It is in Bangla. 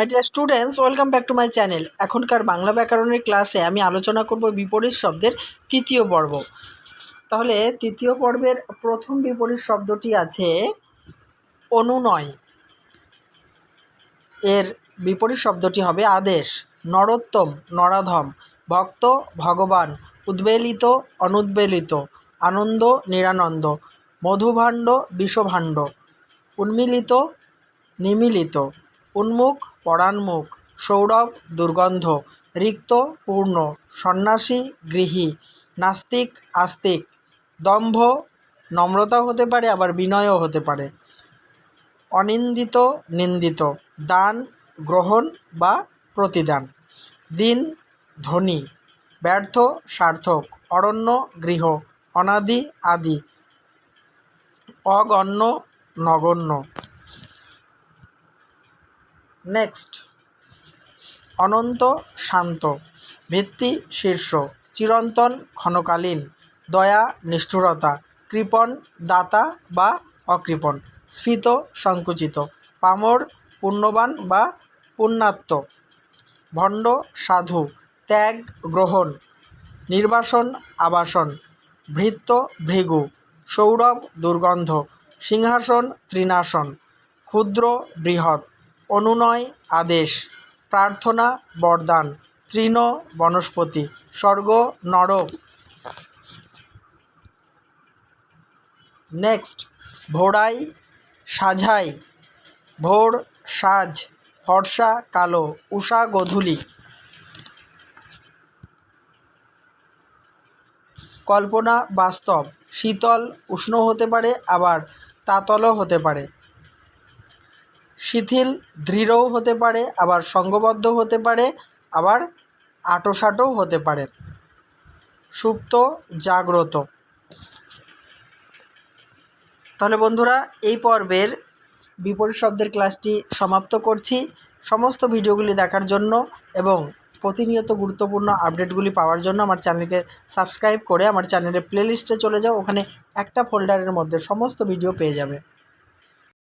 My dear students welcome back to my channel এখনকার বাংলা ব্যাকরণের ক্লাসে আমি আলোচনা করব বিপরীত শব্দের তৃতীয় পর্ব। তাহলে তৃতীয় পর্বের প্রথম বিপরীত শব্দটি আছে অনুনয়। এর বিপরীত শব্দটি হবে আদেশ, নরোত্তম, নরাধম, ভক্ত, ভগবান, উদ্বেলিত, অনুদ্বেলিত, আনন্দ, নিরানন্দ, মধুভাণ্ড, বিষভাণ্ড, উন্মিলিত, নিমিলিত। উন্মুখ পরাণমুখ সৌরভ, দুর্গন্ধ, রিক্ত, পূর্ণ, সন্ন্যাসী, গৃহী, নাস্তিক, আস্তিক, দম্ভ, নম্রতাও হতে পারে, আবার বিনয়ও হতে পারে। অনিন্দিত, নিন্দিত, দান, গ্রহণ বা প্রতিদান। দিন, ধনী, ব্যর্থ, সার্থক, অরণ্য, গৃহ, অনাদি, আদি, অগণ্য, নগণ্য। নেক্সট। অনন্ত শান্ত। ভিত্তি শীর্ষ। চিরন্তন ক্ষণকালীন। দয়া, নিষ্ঠুরতা। কৃপণ, দাতা বা অকৃপণ। স্ফীত, সংকুচিত। পামর, পুণ্যবান বা পুণ্যাত্ম। ভণ্ড, সাধু। ত্যাগ, গ্রহণ। নির্বাসন, আবাসন। ভৃত্য, ভৃগু। সৌরভ, দুর্গন্ধ। সিংহাসন, ত্রিনাসন। ক্ষুদ্র, বৃহৎ। অনুনয় আদেশ, প্রার্থনা বরদান, তৃণ বনস্পতি, স্বর্গ নরক নেক্সট, ভোড়াই সাঝাই ভোর সাজ, ফর্সা কালো, উষা গোধূলি। কল্পনা বাস্তব, শীতল, উষ্ণ হতে পারে, আবার তাতলও হতে পারে। শিথিল, দৃঢ়ও হতে পারে, আবার সঙ্গবদ্ধ হতে পারে, আবার আটোসাটোও হতে পারে। সুপ্ত, জাগ্রত। তাহলে বন্ধুরা, এই পর্বের বিপরীত শব্দের ক্লাসটি সমাপ্ত করছি। সমস্ত ভিডিওগুলি দেখার জন্য এবং প্রতিনিয়ত গুরুত্বপূর্ণ আপডেটগুলি পাওয়ার জন্য আমার চ্যানেলকে সাবস্ক্রাইব করে আমার চ্যানেলের প্লেলিস্টে চলে যাও, ওখানে একটা ফোল্ডারের মধ্যে সমস্ত ভিডিও পেয়ে যাবে।